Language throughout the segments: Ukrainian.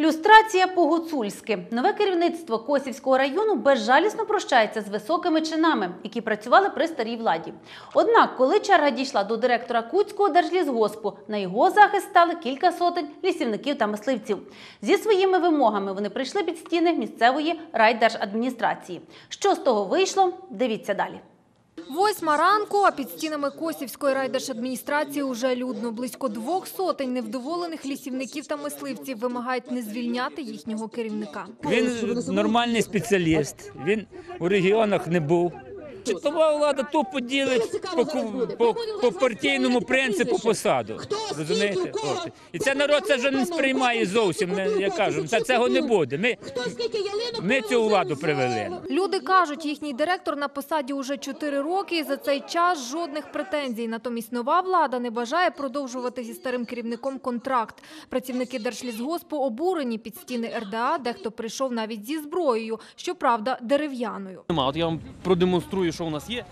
Люстрація по-гуцульськи. Нове керівництво Косівського району безжалісно прощається з високими чинами, які працювали при старій владі. Однак, коли черга дійшла до директора Куцького держлісгоспу, на його захист стали кілька сотень лісівників та мисливців. Зі своїми вимогами вони прийшли під стіни місцевої райдержадміністрації. Що з того вийшло? Дивіться далі. Восьма ранку, а під стінами Косівської райдержадміністрації уже людно. Близько двох сотень невдоволених лісівників та мисливців вимагають не звільняти їхнього керівника. Він нормальний спеціаліст. Він у регіонах не був. Читова влада тупо ділить по, по, по партійному принципу посаду. Розумієте? От. І це народ це вже не сприймає зовсім. Не, я кажу, це цього не буде. Ми, ми цю владу привели. Люди кажуть, їхній директор на посаді уже чотири роки і за цей час жодних претензій. Натомість нова влада не бажає продовжувати зі старим керівником контракт. Працівники Держлісгоспу обурені під стіни РДА, дехто прийшов навіть зі зброєю, щоправда, дерев'яною. Нема. От я вам продемонструю, що у нас є.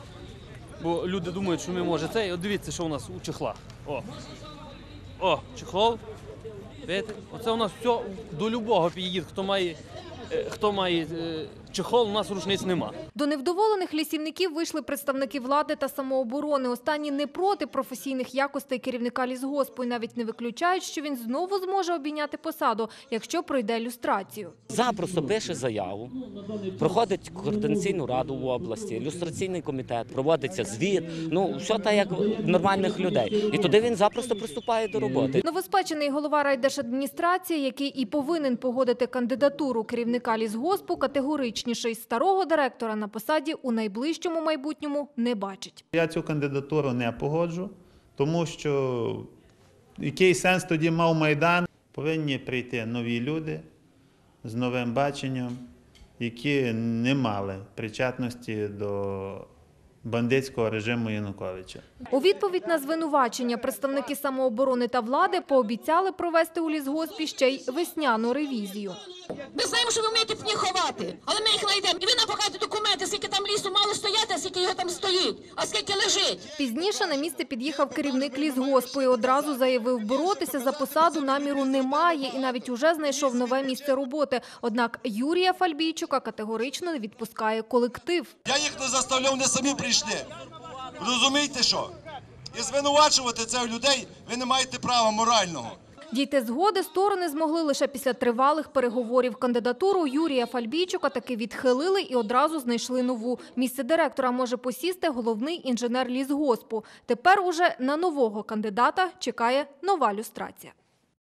Бо люди думають, що ми може це. І От дивіться, що у нас у чехлах. О. О, чехол. Оце у нас все до любого під'їзд, Хто має, хто має е, чехол, у нас рушниць нема. До невдоволених лісівників вийшли представники влади та самооборони. Останні не проти професійних якостей керівника лісгоспу і навіть не виключають, що він знову зможе обійняти посаду, якщо пройде люстрацію. Запросто пише заяву, проходить координаційну раду в області, люстраційний комітет, проводиться звіт. Ну все так як нормальних людей. І туди він запросто приступає до роботи. Новоспечений голова райдержадміністрації, який і повинен погодити кандидатуру керівника лісгоспу, категоричніший старого директора на посаді у найближчому майбутньому не бачить. Я цю кандидатуру не погоджу, тому що який сенс тоді мав Майдан? Повинні прийти нові люди з новим баченням, які не мали причетності до бандитського режиму Януковича. У відповідь на звинувачення представники самооборони та влади пообіцяли провести у лісгоспі ще й весняну ревізію. Ми знаємо, що ви вмієте пні ховати, але ми їх знайдемо. І ви нам покажете документи, скільки лісу мало стояти, а скільки його там стоїть, а скільки лежить. Пізніше на місце під'їхав керівник лісгоспу і одразу заявив, боротися за посаду наміру немає і навіть уже знайшов нове місце роботи. Однак Юрія Фальбійчука категорично не відпускає колектив. Я їх не заставляв, вони самі прийшли. Розумієте що? І звинувачувати цих людей ви не маєте права морального. Дійти згоди сторони змогли лише після тривалих переговорів. Кандидатуру Юрія Фальбійчука таки відхилили і одразу знайшли нову. Місце директора може посісти головний інженер лісгоспу. Тепер уже на нового кандидата чекає нова люстрація.